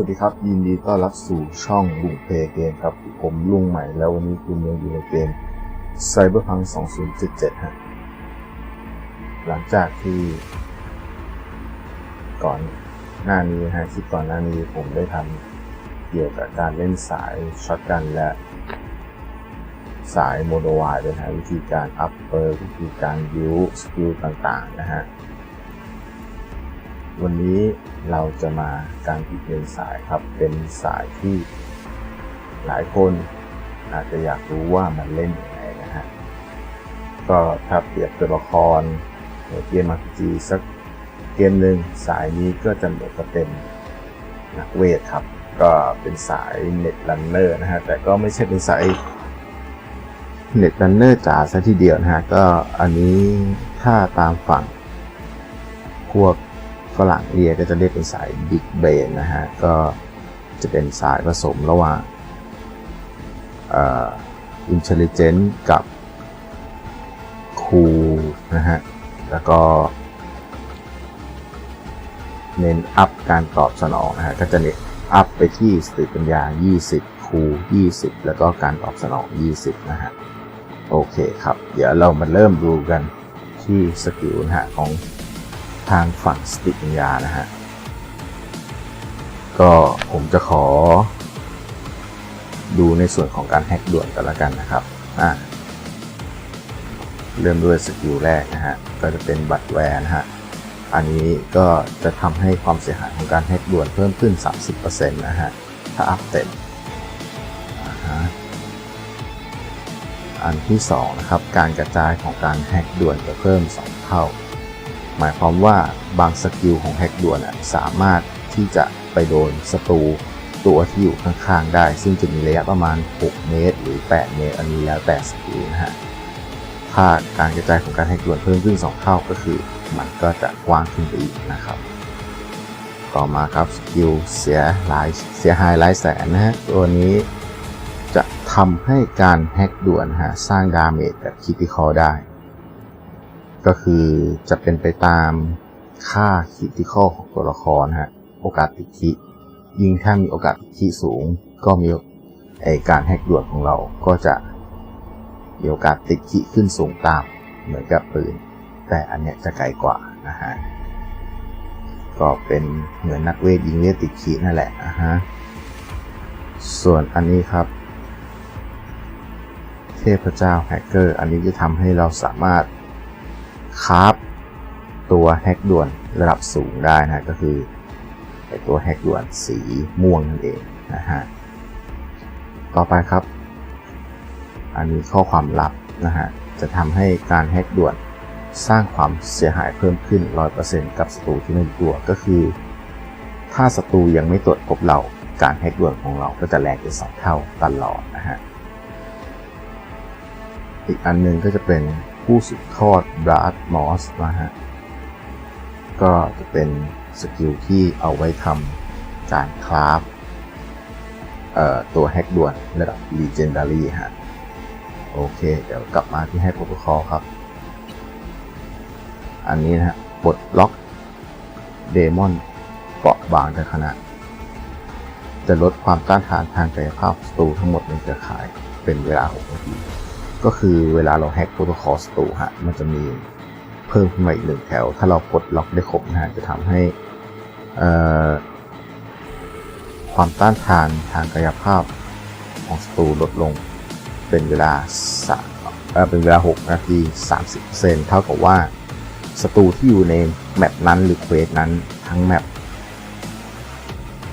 สวัสดีครับ ยินดีต้อนรับสู่ช่องลุงเพย์เกมครับ ผมลุงใหม่แล้ววันนี้คุณยังอยู่ในเกม Cyberpunk 2077 ฮะ หลังจากที่ก่อนหน้านี้ฮะคลิปก่อนหน้านี้ผมได้ทำเกี่ยวกับการเล่นสายช็อตกันและ สายโมโนวายเป็นฮะวิธีการอัพเปอร์วิธีการบิวสกิลต่างๆ นะฮะ วันนี้เราจะมาการอีกหนึ่งสายครับ เป็นสายที่หลายคนอาจจะอยากรู้ว่ามันเล่นยังไงนะฮะ ก็ถ้าเปรียบตัวละครเกม RPG สักเกมหนึ่งสายนี้ก็จะเหมือนกับเป็นนักเวทครับ ก็เป็นสายเน็ตรันเนอร์นะฮะ แต่ก็ไม่ใช่เป็นสายเน็ตรันเนอร์จ๋าซะทีเดียวนะฮะ ก็อันนี้ถ้าตามฝั่งพวก ฝรั่งเรียกก็จะเรียกเป็นสาย Big Brain นะฮะ ก็จะเป็นสายผสมระหว่างอ่อ Intelligent กับ Cool นะฮะ แล้วก็ เน้นอัพการตอบสนองนะฮะ ก็จะเน้นอัพไปที่สติปัญญา 20 คูล20 แล้วก็การตอบสนอง 20 นะฮะ โอเคครับ เดี๋ยวเรามาเริ่มดูกันที่สกิลนะฮะของ ทางฝั่งสติปัญญานะฮะ ก็ผมจะขอ ดูในส่วนของการแฮกด่วนกันละกันนะครับ อะเริ่มด้วยสกิลแรกนะฮะ ก็จะเป็นบัตรแวร์นะฮะ อันนี้ก็จะทำให้ความเสียหายของการแฮกด่วนเพิ่มขึ้น 30%นะฮะ ถ้าอัพเต็มอ่าฮะอันที่สองนะครับ การกระจายของการแฮกด่วนจะเพิ่ม 2 เท่า หมายความว่าบางสกิลของแฮกด่วนสามารถที่จะไปโดนศัตรูตัวที่อยู่ข้างๆได้ ซึ่งจะมีระยะประมาณ 6 เมตร หรือ 8 เมตร อันนี้แล้วแต่สกิลนะฮะถ้าการกระจายของการแฮกด่วนเพิ่มขึ้น 2 เท่าก็คือ มันก็จะกว้างขึ้นไปอีกนะครับต่อมาครับสกิลเสียหลายเสียหายหลายแสนนะฮะตัวนี้จะทำให้การแฮกด่วนฮะสร้างดาเมจแบบคิติคอได้ ก็คือจะเป็นไปตามค่าคิติคอของตัวละครฮะโอกาสติดคิยิ่งถ้ามีโอกาสติดคิสูง ก็มีไอการแฮกด่วนของเราก็จะมีโอกาสติดคิขึ้นสูงตามเหมือนกับปืน แต่อันเนี้ยจะไกลกว่านะฮะก็เป็นเหมือนนักเวทยิงเวทติดคินั่นแหละนะฮะส่วนอันนี้ครับ เทพเจ้าแฮกเกอร์ อันนี้จะทำให้เราสามารถ คราฟตัวแฮกด่วนระดับสูงได้นะก็คือตัวแฮกด่วนสีม่วงนั่นเองนะฮะต่อไปครับ อันนี้ข้อความลับนะฮะจะทำให้การแฮกด่วนสร้างความเสียหายเพิ่มขึ้น 100%กับศัตรูที่ไม่รู้ตัวก็คือ ถ้าศัตรูยังไม่ตรวจพบเราการแฮกด่วนของเราก็จะแรงเป็นสองเท่าตลอดนะฮะอีกอันหนึงก็จะเป็น ผู้สืบทอดบราดมอสนะฮะ ก็จะเป็นสกิลที่เอาไว้ทำการคราฟตัวแฮกด่วนระดับ Legendary ฮะ โอเค เดี๋ยวกลับมาที่ให้โปรโตคอลครับ อันนี้นะฮะปลดล็อกเดมอนเปราะบางในขณะ จะลดความต้านทานทางกายภาพศัตรูทั้งหมดในเครือข่ายเป็นเวลา 6 นาที ก็คือเวลาเราแฮกโปรโตคอลศัตรูฮะมันจะมีเพิ่มขึ้นมาอีกหนึ่งแถว ถ้าเราปลดล็อกได้ครบนะฮะจะทำให้ความต้านทานทางกายภาพของศัตรูลดลงเป็นเวลาสามเเป็นเวลา 6 นาที 30%เท่ากับว่าศัตรูที่อยู่ในแมปนั้นหรือเควสนั้นทั้งแมป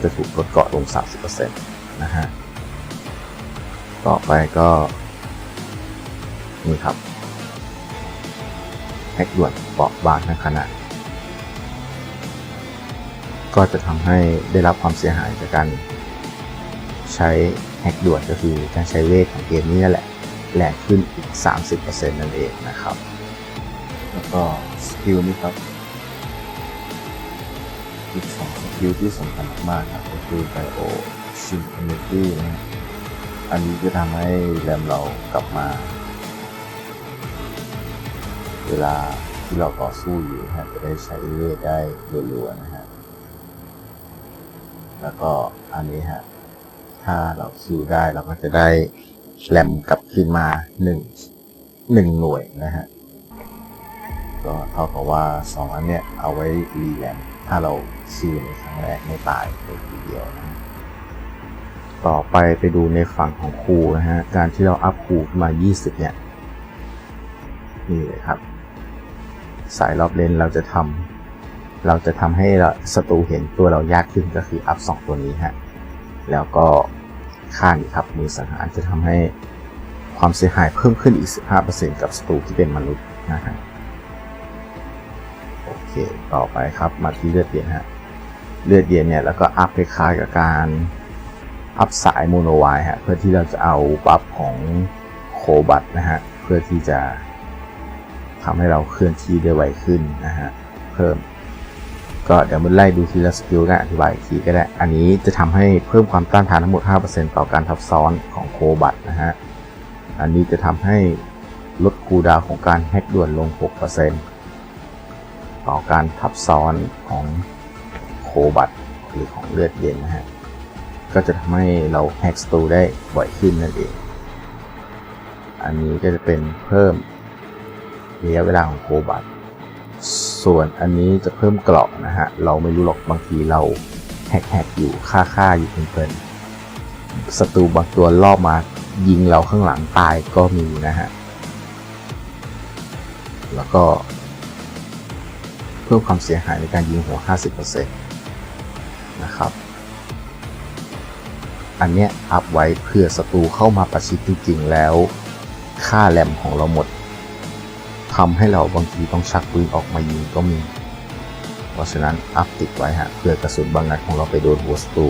จะถูกลดเกาะลง 30%นะฮะ ต่อไปก็ นี่ครับแฮกด่วนเปราะบางทั้งขนาด ก็จะทำให้ได้รับความเสียหายจากการใช้แฮกด่วนก็คือการใช้เวทของเกมนี้นั่นแหละแรงขึ้นอีก 30%นั่นเองนะครับ แล้วก็สกิลนี้ครับอีกสองสกิลที่สำคัญมากครับก็คือไบโอชินเอเนจีนะอันนี้จะทำให้แรมเรากลับมา เวลาที่เราต่อสู้อยู่นะฮะจะได้ใช้เวทได้รัวๆนะฮะ แล้วก็อันนี้ฮะ ถ้าเราคิวได้เราก็จะได้แรมกลับขึ้นมาหนึ่งหนึ่งหน่วยนะฮะ ก็เท่ากับว่าสองอันเนี้ยเอาไว้รีแรมถ้าเราคิวในครั้งแรกไม่ตายเลยทีเดียวนะต่อไปไปดูในฝั่งของครูนะฮะ การที่เราอัพครูขึ้นมา 20 เนี่ย นี่เลยครับ สายรอบเลนเราจะทำเราจะทำให้ศัตรูเห็นตัวเรายากขึ้นก็คืออัพ2ตัวนี้ฮะแล้วก็ค่านี้ครับมือสังหารจะทำให้ความเสียหายเพิ่มขึ้นอีก 15%กับศัตรูที่เป็นมนุษย์นะฮะโอเคต่อไปครับมาที่เลือดเย็นฮะเลือดเย็นเนี่ยแล้วก็อัพคล้ายกับการอัพสายโมโนไวฮะเพื่อที่เราจะเอาบัฟของโคบัตนะฮะเพื่อที่จะ ทำให้เราเคลื่อนที่ได้ไวขึ้นนะฮะเพิ่ม ก็เดี๋ยวมันไล่ดูทีละสกิลกันอธิบายอีกทีก็ได้ อันนี้จะทำให้เพิ่มความต้านทานทั้งหมด 5%ต่อการทับซ้อนของโคบัตนะฮะอันนี้จะทำให้ลดคูดาวของการแฮกด่วนลง 6%ต่อการทับซ้อนของโคบัตหรือของเลือดเย็นนะฮะก็จะทำให้เราแฮกสตูได้บ่อยขึ้นนั่นเอง อันนี้ก็จะเป็นเพิ่ม ระยะเวลาของโคบัตส่วนอันนี้จะเพิ่มเกราะนะฮะ เราไม่รู้หรอกบางทีเราแฮกแฮกอยู่ค่าค่าอยู่เพลินๆศัตรูบางตัวรอบมายิงเราข้างหลังตายก็มีนะฮะ แล้วก็ เพิ่มความเสียหายในการยิงหัว 50%นะครับ อันเนี้ยอัพไว้เพื่อศัตรูเข้ามาประชิดจริงๆแล้ว ค่าแรมของเราหมด ทำให้เราบางทีต้องชักปืนออกมายิงก็มี เพราะฉะนั้นอัพติดไว้ฮะเพื่อกระสุนบางนัดของเราไปโดนหัวศัตรู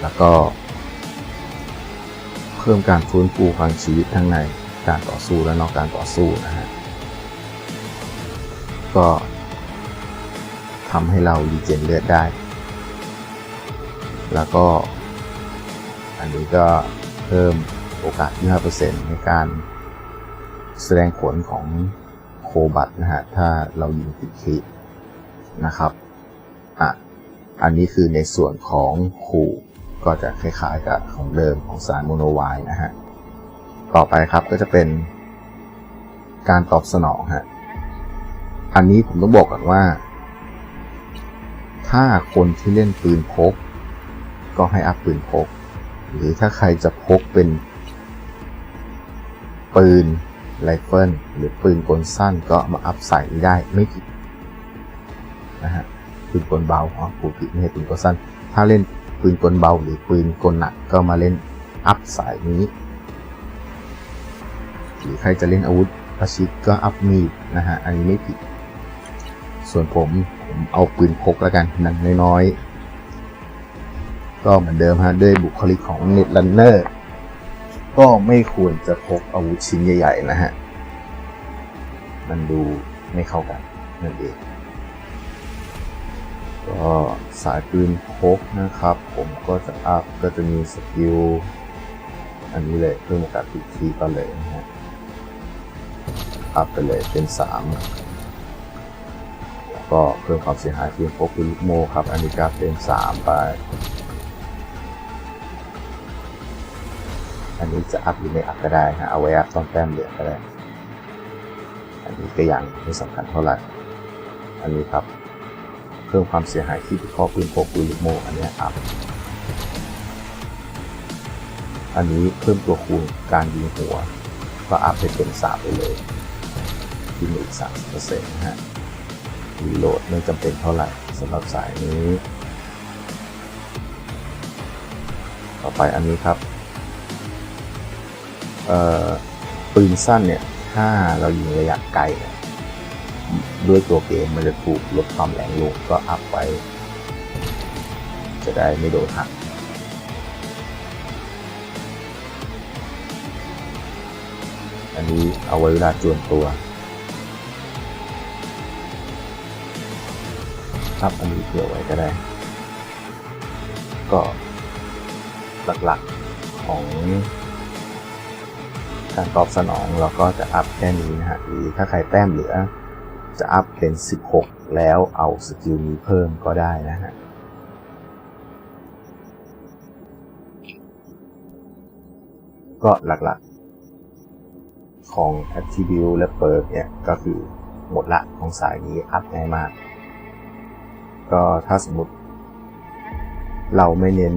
แล้วก็เพิ่มการฟื้นฟูพลังชีวิตทั้งในการต่อสู้และนอกการต่อสู้นะฮะก็ทำให้เรารีเจนเลือดได้ แล้วก็อันนี้ก็เพิ่ม โอกาส 25%ในการแสดงผลของโคบัตนะฮะ ถ้าเรายิงติดคินะครับ อะ อันนี้คือในส่วนของขู่ก็จะคล้ายๆกับของเดิมของสารโมโนไวน์นะฮะ ต่อไปครับก็จะเป็นการตอบสนองฮะ อันนี้ผมต้องบอกก่อนว่า ถ้าคนที่เล่นปืนพก ก็ให้อัพปืนพก หรือถ้าใครจะพกเป็น ปืนไรเฟิลหรือปืนกลสั้นก็มาอัพใส่ได้ไม่ผิดนะฮะปืนกลเบาอ๋อผูผิดไม่ใช่ปืนกลสั้น ถ้าเล่นปืนกลเบาหรือปืนกลหนักก็มาเล่นอัพสายนี้หรือใครจะเล่นอาวุธประชิดก็อัพมีดนะฮะอันนี้ไม่ผิด ส่วนผมผมเอาปืนพกแล้วกันหนังน้อยๆก็เหมือนเดิมฮะด้วยบุคลิกของเน็ตลันเนอร์ ก็ไม่ควรจะพกอาวุธชิ้นใหญ่ ๆ นะฮะ มันดูไม่เข้ากันนั่นเอง ก็สายปืนพกนะครับ ผมก็จะอัพก็จะมีสกิลอันนี้เลยเพิ่มโอกาสติดทีก็เลยนะฮะอัพไปเลยเป็นสามแล้วก็เพิ่มความเสียหายเพียงพกปืนลูกโมครับอันนี้ก็เป็นสามไป อันนี้จะอัพหรือไม่อัพก็ได้ฮะเอาไว้อัพตอนแต้มเหลือก็ได้อันนี้ก็ยังไม่สำคัญเท่าไหร่อันนี้ครับเพิ่มความเสียหายที่ข้อปืนพกปืนลูกโม่อันเนี้ยอัพอันนี้เพิ่มตัวคูณการยิงหัว ก็อัพให้เป็นสามไปเลยที่มีอีกสามเปอร์เซ็นต์นะฮะรีโหลดไม่จำเป็นเท่าไหร่สำหรับสายนี้ ต่อไปอันนี้ครับ ปืนสั้นเนี่ย ถ้าเรายิงระยะไกลเนี่ยด้วยตัวเกมมันจะถูกลดความแรงลงก็อัพไว้ จะได้ไม่โดนหักอันนี้เอาไว้เวลาจวนตัวครับอันนี้เผื่อไว้ก็ได้ ก็หลักๆของ การตอบสนองเราก็จะอัพแค่นี้นะฮะหรือถ้าใครแต้มเหลือ จะอัพเป็น 16 แล้วเอาสกิลนี้เพิ่มก็ได้นะฮะก็หลักๆ ของ Attribute และ Perk เนี่ยก็คือหมดละของสายนี้อัพง่ายมาก ก็ถ้าสมมติ เราไม่เน้น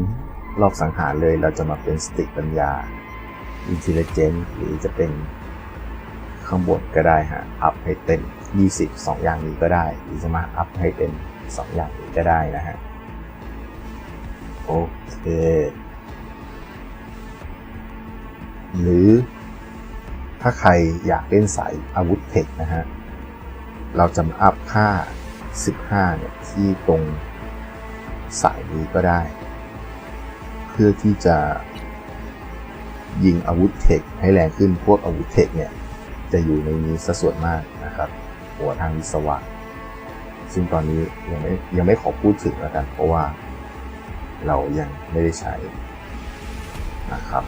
รอบสังหารเลยเราจะมาเป็นสติปัญญา Intelligence หรือจะเป็นข้างบนก็ได้ฮะ อัพให้เต็ม 20 2 อย่างนี้ก็ได้ หรือจะมาอัพให้เป็น2อย่างนี้ก็ได้นะฮะ โอเค หรือถ้าใครอยากเล่นสายอาวุธเทคนะฮะ เราจะมาอัพค่า 15 เนี่ย ที่ตรงสายนี้ก็ได้ เพื่อที่จะ ยิงอาวุธเทคให้แรงขึ้นพวกอาวุธเทคเนี่ยจะอยู่ในนี้ซะส่วนมากนะครับหัวทางวิศวะ ซึ่งตอนนี้ยังไม่ยังไม่ขอพูดถึงแล้วกัน เพราะว่าเรายังไม่ได้ใช้นะครับ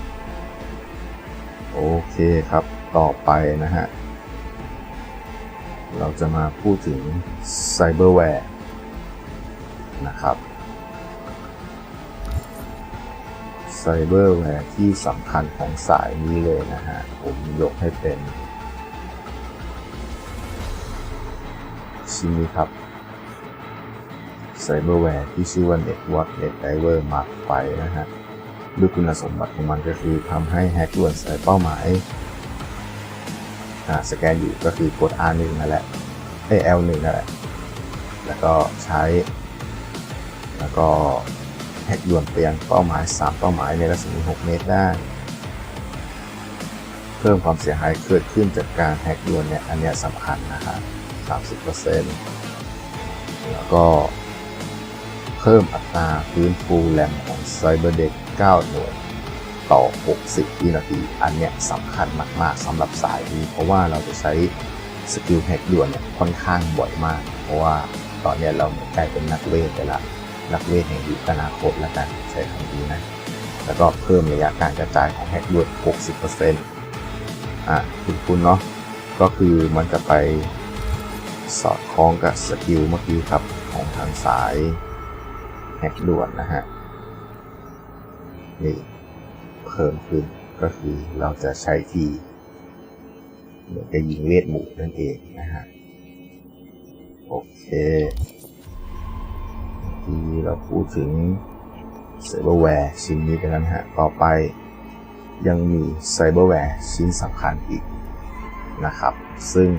โอเคครับต่อไปนะฮะ เราจะมาพูดถึงไซเบอร์แวร์นะครับ ไซเบอร์แวร์ที่สำคัญของสายนี้เลยนะฮะ ผมยกให้เป็นชิ้นนี้ครับไซเบอร์แวร์ที่ชื่อว่า Network Net Diver Mark ไฟนะฮะด้วยคุณสมบัติของมันก็คือทำให้แฮกด่วนใส่เป้าหมายอ่าสแกนอยู่ก็คือกด R1 นั่นแหละเอ L1 นั่นแหละ แล้วก็ใช้ แล้วก็ แฮกด่วนไปยังเป้าหมาย 3 เป้าหมายในรัศมี 6 เมตรได้ เพิ่มความเสียหายเกิดขึ้นจากการแฮกด่วนเนี่ยอันเนี้ยสำคัญนะครับ30%แล้วก็เพิ่มอัตราฟื้นฟูแรมของไซเบอร์เด็ก9หน่วยต่อ 60 วินาที อันเนี้ยสำคัญมาก ๆสำหรับสายนี้ เพราะว่าเราจะใช้สกิลแฮกด่วนเนี่ยค่อนข้างบ่อยมาก เพราะว่าตอนเนี้ยเราเหมือนกลายเป็นนักเวทไปละ นักเวทแห่งยุคอนาคตแล้วกันใช้คำนี้นะแล้วก็เพิ่มระยะการกระจายของแฮกด่วน60%อะคุณคุณเนาะก็คือมันจะไปสอดคล้องกับสกิลเมื่อกี้ครับของทางสายแฮกด่วนนะฮะนี่เพิ่มขึ้นก็คือเราจะใช้ทีเหมือนกับยิงเวทหมู่นั่นเองนะฮะโอเค เราพูดถึงไซเบอร์แวร์ชิ้นนี้ไปแล้วนะฮะ ต่อไปยังมีไซเบอร์แวร์ชิ้นสำคัญอีกนะครับ ซึ่ง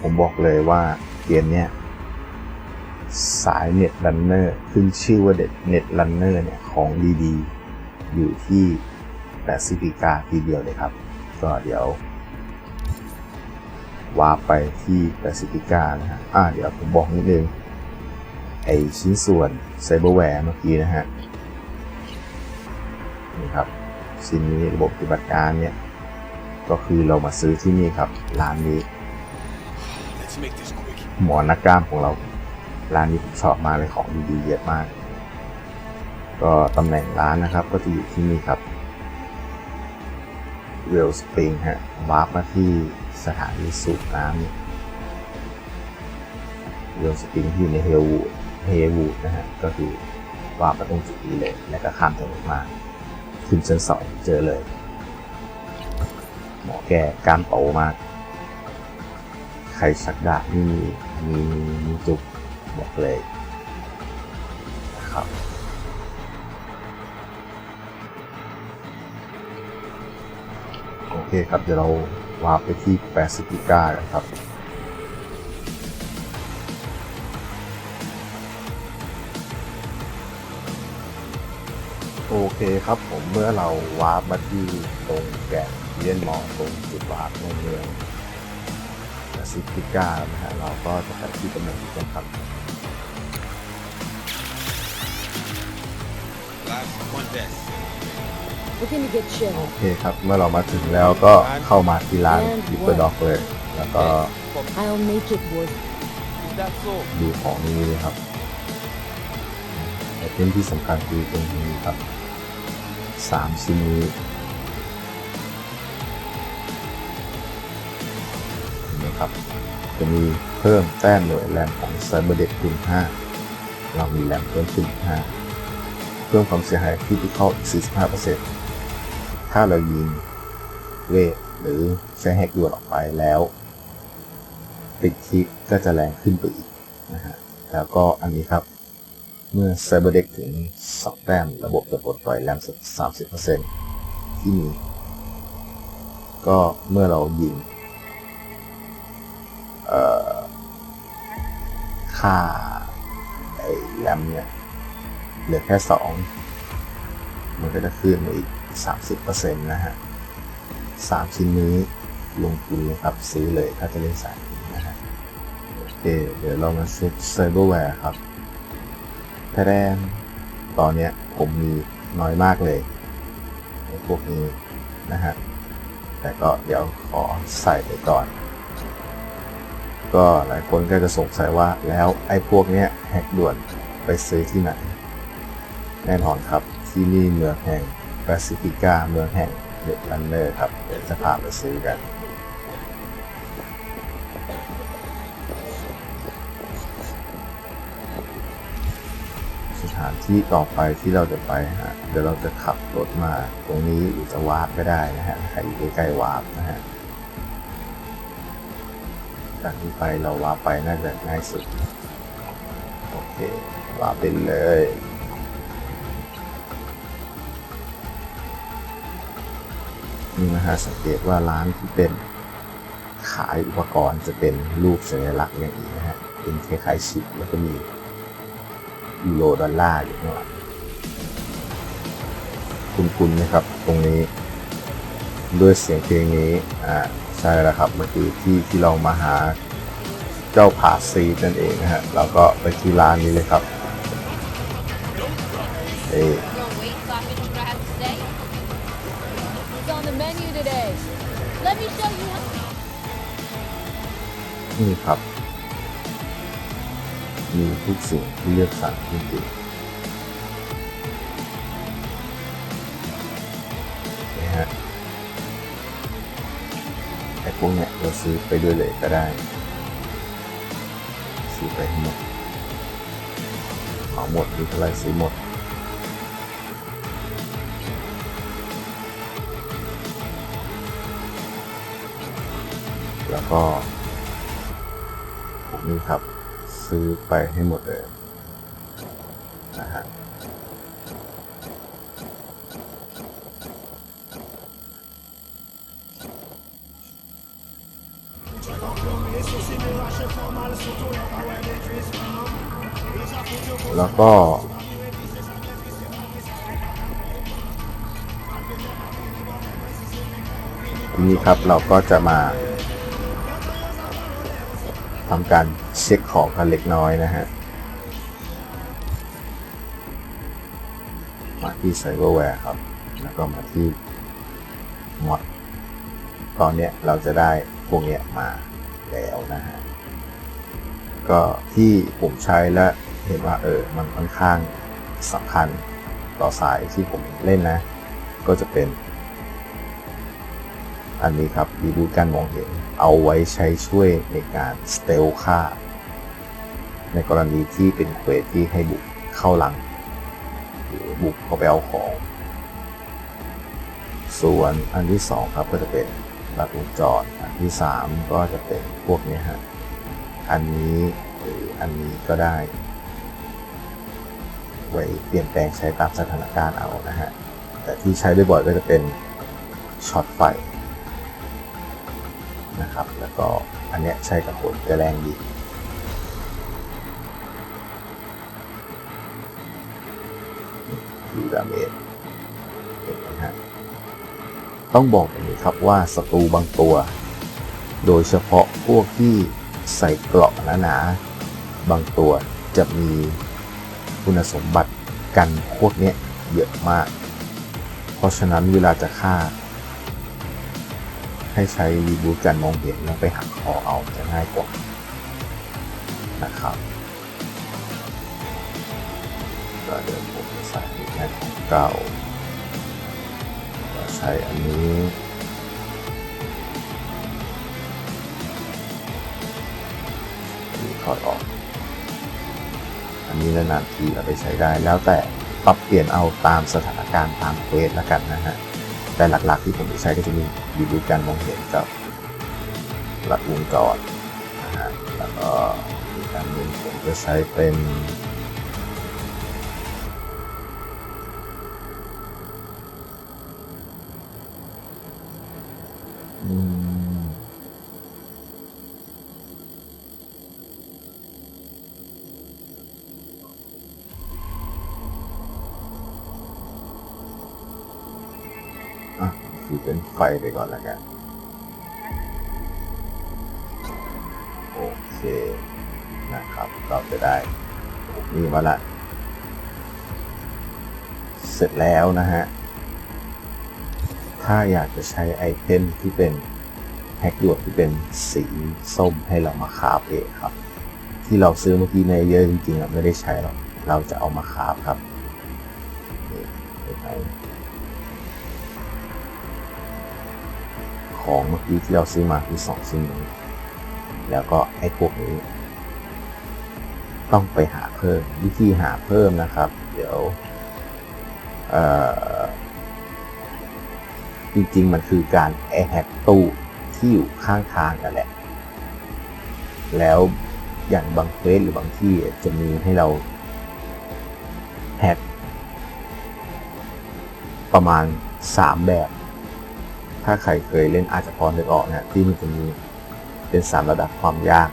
ผมบอกเลยว่าเกมเนี้ยสายเน็ตรันเนอร์ขึ้นชื่อว่าเด็ดเน็ตรันเนอร์เนี่ยของดีๆ อยู่ที่แปซิฟิกาทีเดียวเลยครับ ก็เดี๋ยววาไปที่แปซิฟิกานะฮะอ่าเดี๋ยวผมบอกนิดนึง ไอชิ้นส่วนไซเบอร์แวร์เมื่อกี้นะฮะนี่ครับชิ้นนี้ระบบปฏิบัติการเนี่ย ก็คือเรามาซื้อที่นี่ครับ ร้านนี้ Let's make this quick. หมอนักกล้ามของเรา ร้านนี้ผมชอบมากเลยของดีๆเยอะมาก ก็ตำแหน่งร้านนะครับ ก็จะอยู่ที่นี่ครับเวลสปริงฮะวาร์ปมาที่สถานีสูบน้ำเวลสปริงที่อยู่ในเฮลวูด เฮวูดนะฮะก็คือวาร์ปมาตรงจุดนี้เลย แล้วก็ข้ามถนนมา ขึ้นชั้นสองเจอเลย หมอแก่กามโตมาก ใครชักดาบนี่มีมีมีจุกบอกเลยนะครับโอเคครับ เดี๋ยวเราวาร์ปไปที่แปซิฟิก้ากันครับ เคครับผมเมื่อเราวาร์ปมาที่ตรงแกนเลียนมอตรงจุดวาร์ปในเมืองแปซิฟิก้านะฮะเราก็จะไปที่ตำแหน่งนี้กันครับ have one vest. Looking to get โอ chill. เคครับ เมื่อเรามาถึงแล้วก็เข้ามาที่ร้านลิปเปอร์ด็อกเลย แล้วก็ I'll make it worth Is that so? ดูของนี้เลยครับไอเทมที่สำคัญคือตรงนี้ครับ สามชิ้นนี้นะครับ จะมีเพิ่มแต้มหน่วยแรมของไซเบอร์เด็กคูณ5เรามีแรมเพิ่มขึ้น5เพิ่มความเสียหายคริติคอลอีก45%ถ้าเรายิงเวทหรือใช้แฮกดวนออกไปแล้วติดคิกก็จะแรงขึ้นไปอีกนะฮะแล้วก็อันนี้ครับ เมื่อไซเบอร์เด็กถึง2แต้มระบบจะปลดปล่อยแรม30%ที่มีก็เมื่อเรายิงเอ่อค่าไอ้แรมเนี่ยเหลือแค่ 2 มันก็จะขึ้นมาอีก 30%นะฮะสามชิ้นนี้ลงทุนเลยครับ ซื้อเลยถ้าจะเล่นสายนี้นะฮะโอเคเดี๋ยวเรามาเช็คไซเบอร์แวร์ครับ แพแดนตอนเนี้ยผมมีน้อยมากเลยในพวกนี้นะฮะ แต่ก็เดี๋ยวขอใส่ไปก่อน ก็หลายคนก็จะสงสัยว่าแล้วไอ้พวกเนี้ยแฮกด่วนไปซื้อที่ไหน แน่นอนครับที่นี่เมืองแห่งแปซิฟิกาเมืองแห่งเดลันเนอร์ครับ เดี๋ยวจะพาไปซื้อกัน สถานที่ต่อไปที่เราจะไปฮะเดี๋ยวเราจะขับรถมาตรงนี้หรือจะวาร์ปก็ได้นะฮะใครอยู่ใกล้ๆวาร์ปนะฮะจากนี้ไปเราวาร์ปไปน่าจะง่ายสุดโอเควาร์ปเป็นเลยนี่นะฮะสังเกตว่าร้านที่เป็นขายอุปกรณ์จะเป็นรูปสัญลักษณ์อย่างนี้นะฮะเป็นคล้ายๆชิปแล้วก็มี ยูโรดอลลาร์อยู่ข้างหลังคุณๆนะครับ ตรงนี้ ด้วยเสียงเพลงนี้ อ่า ใช่แล้วครับ เมื่อกี้ที่ที่เรามาหาเจ้าผาซีนั่นเองนะฮะเราก็ไปที่ร้านนี้เลยครับเอนี่ครับ มีทุกสิ่งที่เลือกสั่งจริงนะฮะไอ้พวกเนี้ยเราซื้อไปด้วยเลยก็ได้ ซื้อไปให้หมดเหมาหมดมีเท่าไรซื้อหมดแล้วก็พวกนี้ครับ ซื้อไปให้หมดเลยนะฮะแล้วก็ นี้ครับเราก็จะมาทำการ เช็คของกันเล็กน้อยนะฮะมาที่ไซเบอร์แวร์ครับ แล้วก็มาที่มอดตอนเนี้ยเราจะได้พวกเนี้ยมาแล้วนะฮะ ก็ที่ผมใช้และเห็นว่าเออ มันค่อนข้างสำคัญต่อสายที่ผมเล่นนะ ก็จะเป็น อันนี้ครับดีบูการมองเห็น เอาไว้ใช้ช่วยในการสเตลค่า ในกรณีที่เป็นเควสที่ให้บุกเข้าหลัง หรือบุกเข้าไปเอาของ ส่วนอันที่สองครับก็จะเป็นลัดวงจรอันที่สามก็จะเป็นพวกนี้ฮะอันนี้หรืออันนี้ก็ได้ ไว้เปลี่ยนแปลงใช้ตามสถานการณ์เอานะฮะแต่ที่ใช้ได้บ่อยก็จะเป็นช็อตไฟนะครับ แล้วก็อันเนี้ยใช้กับผลจะแรงดี ดูดาเมจเห็นไหมฮะต้องบอกอย่างนี้ครับว่าศัตรูบางตัว โดยเฉพาะพวกที่ใส่เกราะหนาๆบางตัวจะมีคุณสมบัติกันพวกเนี้ยเยอะมาก เพราะฉะนั้นเวลาจะฆ่า ให้ใช้รีบูทการมองเห็นแล้วไปหักคอเอาจะง่ายกว่านะครับก็เดี๋ยว แองเก่าใช้อันนี้อันนี้ถอดออก อันนี้นานทีเราไปใช้ได้แล้วแต่ปรับเปลี่ยนเอาตามสถานการณ์ตามเควสแล้วกันนะฮะ แต่หลักๆที่ผมใช้ก็จะมีดีบูการมองเห็นกับหลักวงจรนะฮะ แล้วก็อีกอันหนึ่งผมจะใช้เป็น อืมอะคือเป็นไฟไปก่อนแล้วกัน โอเค นะครับเราจะได้นี่มาละ เสร็จแล้วนะฮะ ถ้าอยากจะใช้ไอเทมที่เป็นแฮกด่วนที่เป็นสีส้มให้เรามาคาฟเองครับ ที่เราซื้อเมื่อกี้ในเยอะจริงๆอะไม่ได้ใช้หรอกเราจะเอามาคาฟครับไหมของเมื่อกี้ที่เราซื้อมาคือสองชิ้นนี้แล้วก็ไอ้พวกนี้ ต้องไปหาเพิ่มวิธีหาเพิ่มนะครับ เดี๋ยว เอ่อ จริงๆ มันคือการแอแฮกตู้ที่อยู่ข้างทางกันแหละ แล้วอย่างบางเฟสหรือบางที่จะมีให้เราแฮกประมาณ 3 แบบ ถ้าใครเคยเล่นอาจจะพอนึกออกนะที่มันจะมีเป็นสามระดับความยาก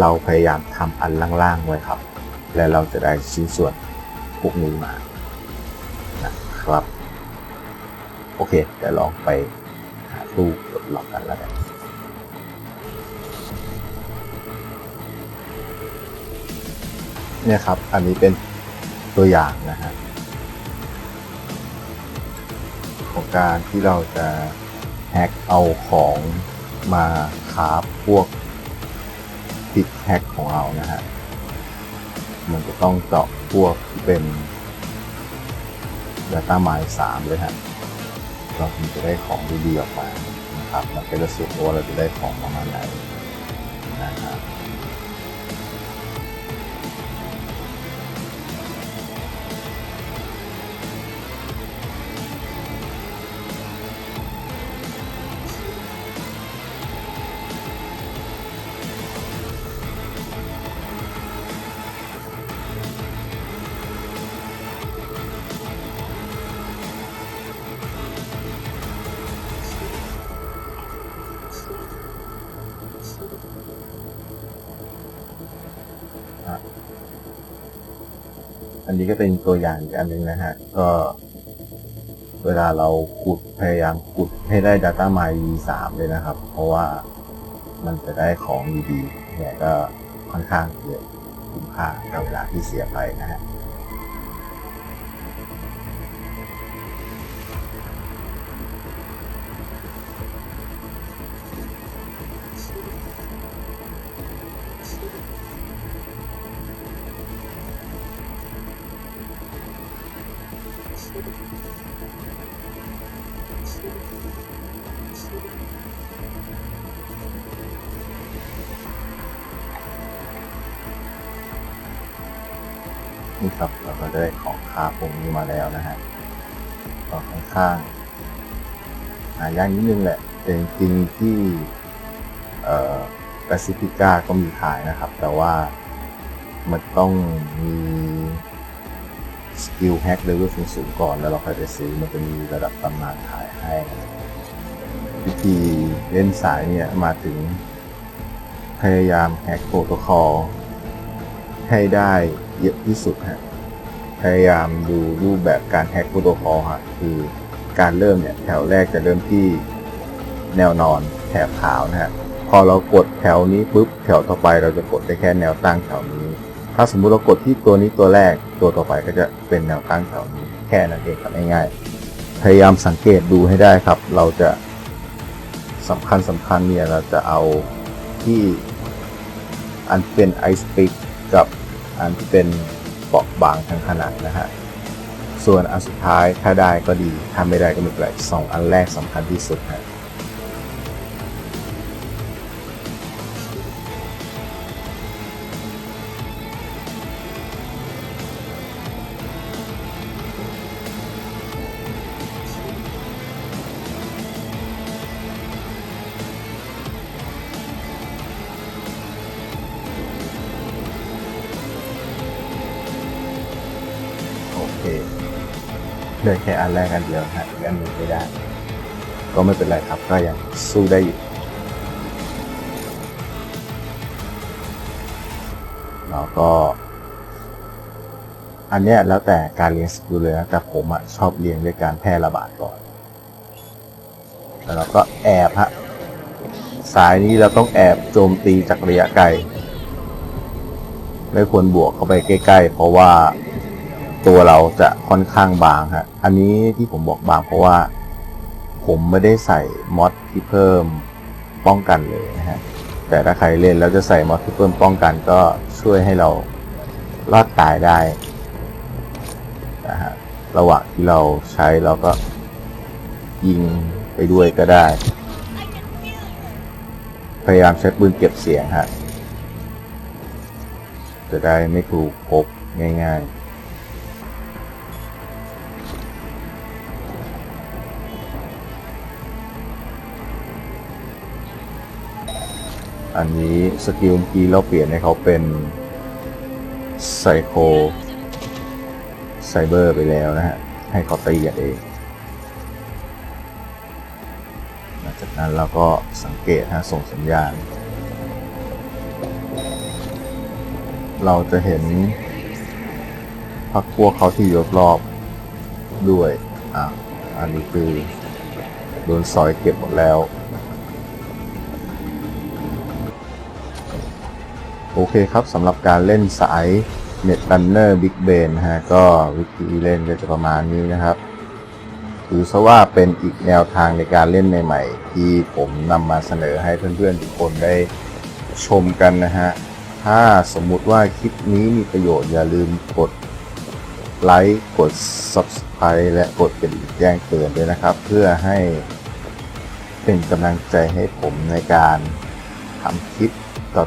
เราพยายามทำอันล่างๆไว้ครับ และเราจะได้ชิ้นส่วนพวกนี้มานะครับ โอเคเดี๋ยวลองไปหาตู้ปลดล็อกกันแล้วกันเนี่ยครับ อันนี้เป็นตัวอย่างนะฮะของการที่เราจะแฮกเอาของมาคาฟพวกพิกแฮกของเรานะฮะ มันจะต้องเจาะพวกที่เป็น Data Mine 3เลยฮะ เราถึงจะได้ของดีๆออกมานะครับมันก็จะสุดว่าเราจะได้ของประมาณไหนนะครับ อันนี้ก็เป็นตัวอย่างอีกอันหนึ่งนะฮะ ก็ เวลาเราขุดพยายามขุดให้ได้ Data Mine 3เลยนะครับ เพราะว่ามันจะได้ของดีๆเนี่ยก็ค่อนข้างเยอะคุ้มค่ากับเวลาที่เสียไปนะฮะ ก็ได้ของคาพวกนี้มาแล้วนะฮะก็ค่อนข้างหายากนิดนึงแหละ แต่จริงๆที่เอ่อแปซิฟิก้าก็มีขายนะครับ แต่ว่ามันต้องมีสกิลแฮกเลเวลสูงๆก่อนแล้วเราค่อยไปซื้อมันจะมีระดับตำนานขายให้วิธีเล่นสายเนี่ยมาถึงพยายามแฮกโปรโตคอลให้ได้เยอะที่สุดฮะ พยายามดูรูปแบบการแฮกโปรโตคอลฮะคือการเริ่มเนี่ยแถวแรกจะเริ่มที่แนวนอนแถบขาวนะฮะพอเรากดแถวนี้ปุ๊บแถวต่อไปเราจะกดได้แค่แนวตั้งแถวนี้ ถ้าสมมุติเรากดที่ตัวนี้ตัวแรกตัวต่อไปก็จะเป็นแนวตั้งแถวนี้แค่นั้นเองครับง่ายๆพยายามสังเกตดูให้ได้ครับ เราจะสำคัญสำคัญเนี่ยเราจะเอาที่อันเป็นไอสปิกกับอันที่เป็น เปราะบางทางขนาดนะฮะส่วนอันสุดท้ายถ้าได้ก็ดีถ้าไม่ได้ก็ไม่เป็นไรสองอันแรกสำคัญที่สุดฮะ ลือแค่อันแรกอันเดียวฮะอีกอันหนึ่งไม่ได้ ก็ไม่เป็นไรครับก็ยังสู้ได้อยู่แล้วก็ อันเนี้ยแล้วแต่การเรียนสกิลเลยนะแต่ผมอะชอบเรียนด้วยการแพร่ระบาดก่อน แล้วเราก็แอบฮะสายนี้เราต้องแอบโจมตีจากระยะไกล ไม่ควรบวกเข้าไปใกล้ ๆ เพราะว่า ตัวเราจะค่อนข้างบางฮะ อันนี้ที่ผมบอกบางเพราะว่า ผมไม่ได้ใส่มอดที่เพิ่มป้องกันเลยนะฮะ แต่ถ้าใครเล่นแล้วจะใส่มอดที่เพิ่มป้องกันก็ช่วยให้เรารอดตายได้นะฮะ ระหว่างที่เราใช้เราก็ยิงไปด้วยก็ได้ พยายามใช้ปืนเก็บเสียงฮะ จะได้ไม่ถูกพบง่าย ๆ อันนี้สกิลเมื่อกี้เราเปลี่ยนให้เขาเป็นไซโคไซเบอร์ไปแล้วนะฮะ ให้เขาตีกันเองหลังจากนั้นเราก็สังเกตฮะส่งสัญญาณ เราจะเห็นพักพวกเขาที่อยู่รอบๆด้วยอะอันนี้คือโดนซอยเก็บหมดแล้ว โอเคครับสำหรับการเล่นสาย Net Runner Big b a n นฮะก็วิธีเล่นก็จะประมาณนี้นะครับ ถือซะว่าเป็นอีกแนวทางในการเล่นใหม่ๆที่ผมนำมาเสนอให้เพื่อนๆทุกคนได้ชมกันนะฮะ ถ้าสมมุติว่าคลิปนี้มีประโยชน์อย่าลืมกดไลค์กด Subscribe และกดกระดิ่งแจ้งเตือนด้วยนะครับ เพื่อให้เป็นกำลังใจให้ผมในการทำคลิป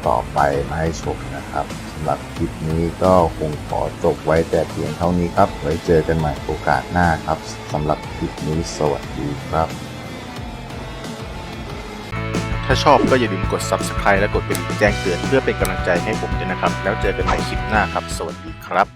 ต่อๆไปมาให้ชมนะครับสำหรับคลิปนี้ก็คงขอจบไว้แต่เพียงเท่านี้ครับ ไว้เจอกันใหม่โอกาสหน้าครับสำหรับคลิปนี้สวัสดีครับ ถ้าชอบก็อย่าลืมกด subscribe และกดกระดิ่งแจ้งเตือนเพื่อเป็นกำลังใจให้ผมด้วยนะครับ แล้วเจอกันใหม่คลิปหน้าครับ สวัสดีครับ